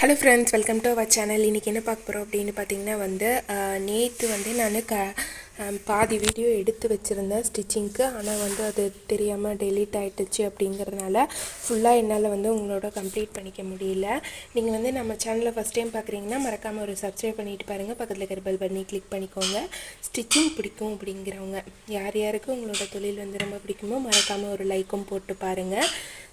Hello friends welcome to our channel இன்றைக்கி என்ன பார்க்க போகிறோம் அப்படின்னு பார்த்தீங்கன்னா வந்து நேற்று வந்து நான் க பாதி வீடியோ எடுத்து வச்சுருந்தேன் ஸ்டிச்சிங்க்கு ஆனால் வந்து அது தெரியாமல் டெலீட் ஆகிட்டுச்சு அப்படிங்கிறதுனால ஃபுல்லாக என்னால் வந்து உங்களோட கம்ப்ளீட் பண்ணிக்க முடியல. நீங்கள் வந்து நம்ம சேனலை ஃபஸ்ட் டைம் பார்க்குறீங்கன்னா மறக்காமல் ஒரு சப்ஸ்கிரைப் பண்ணிட்டு பாருங்கள் பக்கத்தில் இருக்கிற பெல் பண்ணி கிளிக் பண்ணிக்கோங்க. ஸ்டிச்சிங் பிடிக்கும் அப்படிங்கிறவங்க யார் யாருக்கு உங்களோட தொழில் வந்து ரொம்ப பிடிக்குமோ மறக்காமல் ஒரு லைக்கும் போட்டு பாருங்கள்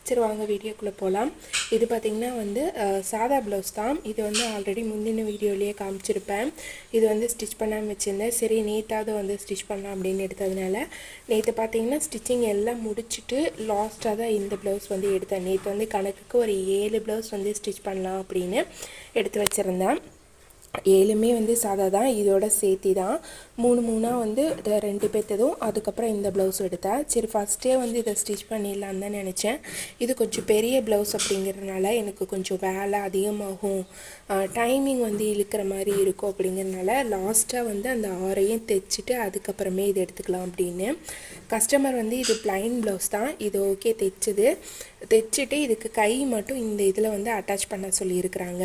சரி வாங்க வீடியோக்குள்ளே போகலாம் இது பார்த்திங்கன்னா வந்து சாதா ப்ளவுஸ் தான். இது வந்து ஆல்ரெடி முந்தின வீடியோலேயே காமிச்சிருப்பேன். இது வந்து ஸ்டிச் பண்ணாமல் வச்சுருந்தேன். சரி நேத்தாவது வந்து ஸ்டிச் பண்ணலாம் அப்படின்னு எடுத்ததுனால நேற்று பார்த்தீங்கன்னா ஸ்டிச்சிங் எல்லாம் முடிச்சுட்டு லாஸ்ட்டாக தான் இந்த ப்ளவுஸ் வந்து எடுத்தேன். நேற்று வந்து கணக்குக்கு ஒரு ஏழு ப்ளவுஸ் வந்து ஸ்டிச் பண்ணலாம் அப்படின்னு எடுத்து வச்சுருந்தேன். ஏழுமே வந்து சாதா தான் இதோட சேர்த்தி தான். மூணு மூணாக வந்து ரெண்டு பேர்த்ததும் அதுக்கப்புறம் இந்த ப்ளவுஸ் எடுத்தேன் சரி ஃபஸ்ட்டே வந்து இதை ஸ்டிச் பண்ணிடலான்னு தான் நினச்சேன். இது கொஞ்சம் பெரிய ப்ளவுஸ் அப்படிங்கிறதுனால எனக்கு கொஞ்சம் வேலை அதிகமாகும். டைமிங் வந்து இழுக்கிற மாதிரி இருக்கும் அப்படிங்கிறதுனால லாஸ்ட்டாக வந்து அந்த ஆறையும் தைச்சிட்டு அதுக்கப்புறமே இது எடுத்துக்கலாம் அப்படின்னு. கஸ்டமர் வந்து இது ப்ளைன் ப்ளவுஸ் தான் இது ஓகே தைச்சது. தைச்சிட்டு இதுக்கு கை மட்டும் இந்த இதில் வந்து அட்டாச் பண்ண சொல்லியிருக்கிறாங்க.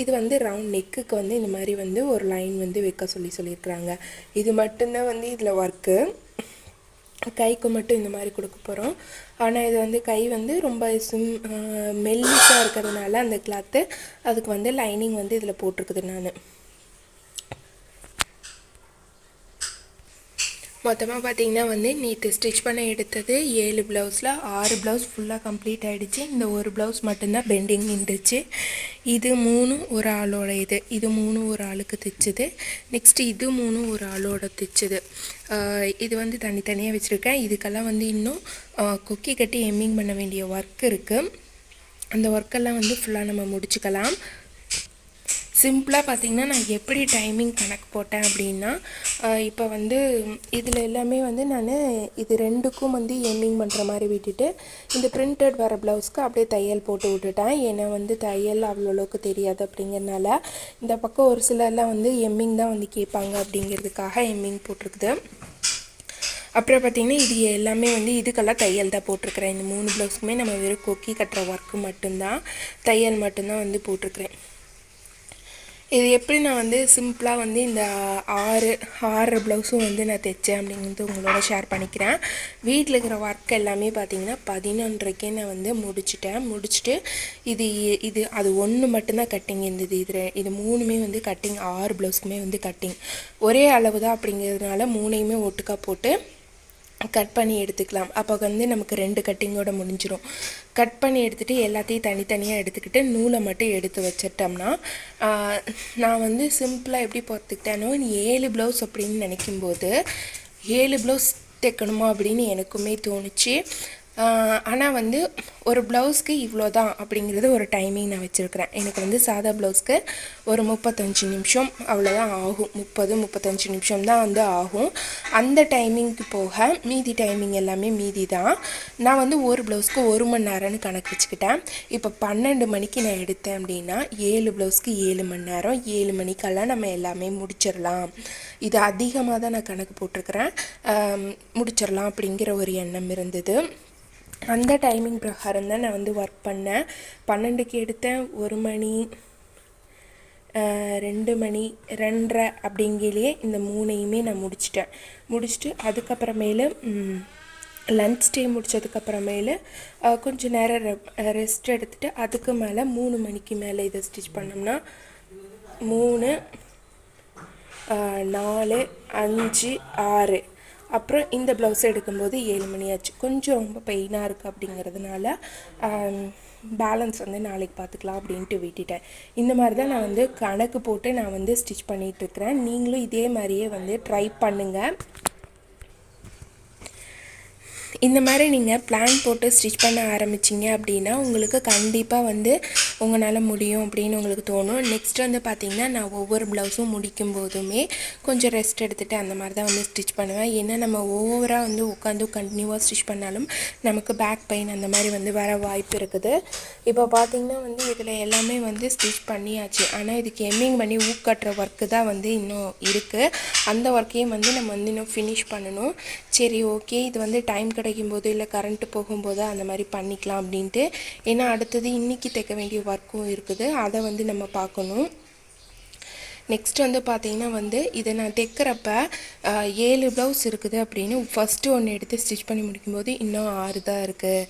இது வந்து ரவுண்ட் நெக்குக்கு வந்து இந்த மாதிரி வந்து ஒரு லைன் வந்து வைக்க சொல்லி சொல்லியிருக்கிறாங்க. இது மட்டும்தான் வந்து இதில் ஒர்க்கு கைக்கு மட்டும் இந்த மாதிரி கொடுக்க போகிறோம் ஆனால் இது வந்து கை வந்து ரொம்ப சிம் மெல்லிஸாக இருக்கிறதுனால அந்த கிளாத்து அதுக்கு வந்து லைனிங் வந்து இதில் போட்டிருக்குது நான். மொத்தமாக பார்த்தீங்கன்னா வந்து நேற்று ஸ்டிச் பண்ண எடுத்தது ஏழு ப்ளவுஸில் ஆறு ப்ளவுஸ் ஃபுல்லாக கம்ப்ளீட் ஆகிடுச்சு இந்த ஒரு ப்ளவுஸ் மட்டும்தான் பெண்டிங் நின்றுச்சு. இது மூணும் ஒரு ஆளோட இது. இது மூணும் ஒரு ஆளுக்கு தைச்சிது. நெக்ஸ்ட் இது மூணும் ஒரு ஆளோட தைச்சது. இது வந்து தனித்தனியாக வச்சுருக்கேன். இதுக்கெல்லாம் வந்து இன்னும் கொக்கி கட்டி எம்மிங் பண்ண வேண்டிய ஒர்க் இருக்குது அந்த ஒர்க்கெல்லாம் வந்து ஃபுல்லாக நம்ம முடிச்சுக்கலாம். சிம்பிளாக பார்த்தீங்கன்னா நான் எப்படி டைமிங் கணக்கு போட்டேன் அப்படின்னா இப்போ வந்து இதில் எல்லாமே வந்து நான் இது ரெண்டுக்கும் வந்து எம்மிங் பண்ணுற மாதிரி விட்டுட்டு இந்த பிரிண்டட் வர ப்ளவுஸ்க்கு அப்படியே தையல் போட்டு விட்டுட்டேன். ஏன்னா வந்து தையல் அவ்வளோ அளவுக்கு தெரியாது அப்படிங்கிறனால இந்த பக்கம் ஒரு சிலர்லாம் வந்து எம்மிங் தான் வந்து கேட்பாங்க அப்படிங்கிறதுக்காக எம்மிங் போட்டிருக்குது. அப்புறம் பார்த்திங்கன்னா இது எல்லாமே வந்து இதுக்கெல்லாம் தையல் தான் போட்டிருக்கிறேன். இந்த மூணு ப்ளவுஸுக்குமே நம்ம வெறும் கொக்கி கட்டுற ஒர்க்கு மட்டும்தான் தையல் மட்டும்தான் வந்து போட்டிருக்கிறேன். இது எப்படி நான் வந்து சிம்பிளாக வந்து இந்த ஆறு ஆறு ப்ளவுஸும் வந்து நான் தைச்சேன் அப்படிங்கிறது உங்களோட ஷேர் பண்ணிக்கிறேன். வீட்டில் இருக்கிற ஒர்க் எல்லாமே பார்த்தீங்கன்னா பதினொன்றரைக்கே நான் வந்து முடிச்சிட்டேன். முடிச்சுட்டு இது இது அது ஒன்று மட்டும்தான் கட்டிங் இருந்தது. இது இது மூணுமே வந்து கட்டிங் ஆறு ப்ளவுஸ்க்குமே வந்து கட்டிங் ஒரே அளவு தான் அப்படிங்கிறதுனால மூணையுமே ஒட்டுக்கா போட்டு கட் பண்ணி எடுத்துக்கலாம். அப்போ வந்து நமக்கு ரெண்டு கட்டிங்கோட முடிஞ்சிடும் கட் பண்ணி எடுத்துகிட்டு எல்லாத்தையும் தனித்தனியாக எடுத்துக்கிட்டு நூலை மட்டும் எடுத்து வச்சிட்டோம்னா நான் வந்து சிம்பிளாக எப்படி பார்த்துக்கிட்டேனோ ஏழு ப்ளவுஸ் அப்படின்னு நினைக்கும்போது ஏழு ப்ளவுஸ் தைக்கணுமா அப்படின்னு எனக்குமே தோணுச்சு. ஆனால் வந்து ஒரு ப்ளவுஸ்க்கு இவ்வளோ தான் அப்படிங்கிறது ஒரு டைமிங் நான் வச்சுருக்கிறேன். எனக்கு வந்து சாதா ப்ளவுஸ்க்கு ஒரு முப்பத்தஞ்சு நிமிஷம் அவ்வளோதான் ஆகும். முப்பது முப்பத்தஞ்சு நிமிஷம் தான் வந்து ஆகும். அந்த டைமிங்க்கு போக மீதி டைமிங் எல்லாமே மீதி தான் நான் வந்து ஒரு ப்ளவுஸ்க்கு ஒரு மணி நேரம்னு கணக்கு வச்சுக்கிட்டேன். இப்போ பன்னெண்டு மணிக்கு நான் எடுத்தேன் அப்படின்னா ஏழு ப்ளவுஸ்க்கு ஏழு மணி நேரம் ஏழு மணிக்கெல்லாம் நம்ம எல்லாமே முடிச்சிடலாம். இது அதிகமாக தான் நான் கணக்கு போட்டிருக்கிறேன். முடிச்சிடலாம் அப்படிங்கிற ஒரு எண்ணம் இருந்தது. அந்த டைமிங் பிரகாரம் தான் நான் வந்து ஒர்க் பண்ணேன். பன்னெண்டுக்கு எடுத்தேன். ஒரு மணி ரெண்டு மணி ரெண்டரை அப்படிங்கிலேயே இந்த மூணையுமே நான் முடிச்சிட்டேன். முடிச்சுட்டு அதுக்கப்புறமேலு லன்ச் டே முடித்ததுக்கப்புறமேலு கொஞ்சம் நேரம் ரெஸ்ட் எடுத்துட்டு அதுக்கு மேலே மூணு மணிக்கு மேலே இதை ஸ்டிச் பண்ணோம்னா மூணு நாலு அஞ்சு ஆறு அப்புறம் இந்த ப்ளவுஸ் எடுக்கும்போது ஏழு மணி ஆச்சு கொஞ்சம் ரொம்ப பெயினாக இருக்குது அப்படிங்கிறதுனால பேலன்ஸ் வந்து நாளைக்கு பார்த்துக்கலாம் அப்படின்ட்டு விட்டுட்டேன். இந்த மாதிரி தான் நான் வந்து கணக்கு போட்டு நான் வந்து ஸ்டிச் பண்ணிகிட்ருக்கிறேன் நீங்களும் இதே மாதிரியே வந்து ட்ரை பண்ணுங்கள் இந்த மாதிரி நீங்கள் பிளான் போட்டு ஸ்டிச் பண்ண ஆரம்பிச்சிங்க அப்படின்னா உங்களுக்கு கண்டிப்பாக வந்து உங்களால் முடியும் அப்படின்னு உங்களுக்கு தோணும். நெக்ஸ்ட் வந்து பார்த்திங்கன்னா நான் ஒவ்வொரு ப்ளவுஸும் முடிக்கும் போதுமே கொஞ்சம் ரெஸ்ட் எடுத்துகிட்டு அந்த மாதிரி தான் வந்து ஸ்டிச் பண்ணுவேன். ஏன்னா நம்ம ஓவராக வந்து உட்காந்து கண்டினியூவாக ஸ்டிச் பண்ணாலும் நமக்கு பேக் பெயின் அந்த மாதிரி வந்து வர வாய்ப்பு இருக்குது. இப்போ பார்த்திங்கன்னா வந்து இதில் எல்லாமே வந்து ஸ்டிச் பண்ணியாச்சு. ஆனால் இதுக்கு எம்மிங் பண்ணி ஊக்கட்டுற ஒர்க்கு தான் வந்து இன்னும் இருக்குது அந்த ஒர்க்கையும் வந்து நம்ம வந்து இன்னும் ஃபினிஷ் பண்ணணும். சரி ஓகே இது வந்து டைம் கிடைக்கும் போது இல்லை கரண்ட்டு போகும்போது அந்த மாதிரி பண்ணிக்கலாம் அப்படின்ட்டு. ஏன்னா அடுத்தது இன்றைக்கி தைக்க வேண்டிய ஒர்க்கும் இருக்குது. அதை வந்து நம்ம பார்க்கணும். நெக்ஸ்ட் வந்து பார்த்தீங்கன்னா வந்து இதை நான் தைக்கிறப்ப ஏழு ப்ளவுஸ் இருக்குது அப்படின்னு ஃபஸ்ட்டு ஒன்று எடுத்து ஸ்டிச் பண்ணி முடிக்கும்போது இன்னும் ஆறு தான் இருக்குது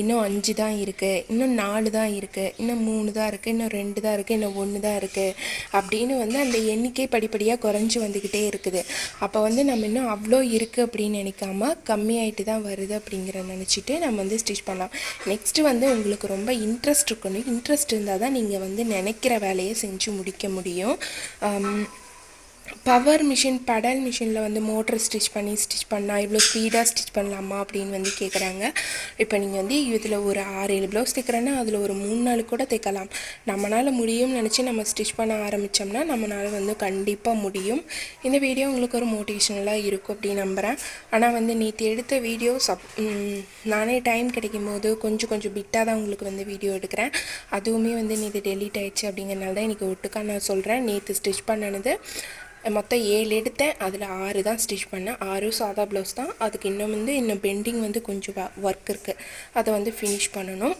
இன்னும் அஞ்சு தான் இருக்குது இன்னும் நாலு தான் இருக்குது இன்னும் மூணு தான் இருக்குது இன்னும் ரெண்டு தான் இருக்குது இன்னும் ஒன்று தான் இருக்குது அப்படின்னு வந்து அந்த எண்ணிக்கை படிப்படியாக குறைஞ்சி வந்துக்கிட்டே இருக்குது. அப்போ வந்து நம்ம இன்னும் அவ்வளோ இருக்குது அப்படின்னு நினைக்காம கம்மியாயிட்டு தான் வருது அப்படிங்கிற நினச்சிட்டு நம்ம வந்து ஸ்டிச் பண்ணலாம். நெக்ஸ்ட்டு வந்து உங்களுக்கு ரொம்ப இன்ட்ரெஸ்ட் இருக்கணும் இன்ட்ரெஸ்ட் இருந்தால் தான் நீங்கள் வந்து நினைக்கிற வேலையை செஞ்சு முடிக்க முடியும். Um, பவர் மிஷின் படல் மிஷினில் வந்து மோட்டர் ஸ்டிச் பண்ணி ஸ்டிச் பண்ணால் இவ்வளோ ஸ்பீடாக ஸ்டிச் பண்ணலாமா அப்படின்னு வந்து கேட்குறாங்க இப்போ நீங்கள் வந்து இதில் ஒரு ஆறு ஏழு ப்ளவுஸ் தைக்கிறேன்னா அதில் ஒரு மூணு நாள் கூட தைக்கலாம். நம்மளால் முடியும்னு நினச்சி நம்ம ஸ்டிச் பண்ண ஆரம்பித்தோம்னா நம்மளால் வந்து கண்டிப்பாக முடியும். இந்த வீடியோ உங்களுக்கு ஒரு மோட்டிவேஷனலாக இருக்கும் அப்படின்னு நம்புகிறேன் ஆனால் வந்து நேற்று எடுத்த வீடியோ சப் நானே டைம் கிடைக்கும் போது கொஞ்சம் கொஞ்சம் பிட்டாக தான் உங்களுக்கு வந்து வீடியோ எடுக்கிறேன். அதுவுமே வந்து நேற்று டெலீட் ஆயிடுச்சு அப்படிங்கிறனால தான் இன்றைக்கி ஒட்டுக்கா நான் சொல்கிறேன் நேற்று ஸ்டிச் பண்ணனது மொத்தம் ஏழு எடுத்தேன். அதில் ஆறு தான் ஸ்டிச் பண்ணேன். ஆறும் சாதா ப்ளவுஸ் தான். அதுக்கு இன்னும் வந்து இன்னும் பெண்டிங் வந்து கொஞ்சம் ஒர்க் இருக்குது அதை வந்து ஃபினிஷ் பண்ணணும்.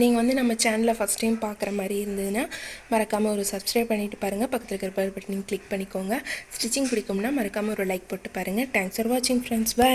நீங்கள் வந்து நம்ம சேனலை ஃபஸ்ட் டைம் பார்க்குற மாதிரி இருந்ததுன்னா மறக்காமல் ஒரு சப்ஸ்கிரைப் பண்ணிவிட்டு பாருங்கள் பக்கத்தில் இருக்கிற பெல் பட்டனையும் கிளிக் பண்ணிக்கோங்க. ஸ்டிச்சிங் பிடிக்கும்னா மறக்காமல் ஒரு லைக் போட்டு பாருங்கள் தேங்க்ஸ் ஃபார் வாட்சிங் ஃப்ரெண்ட்ஸ் பை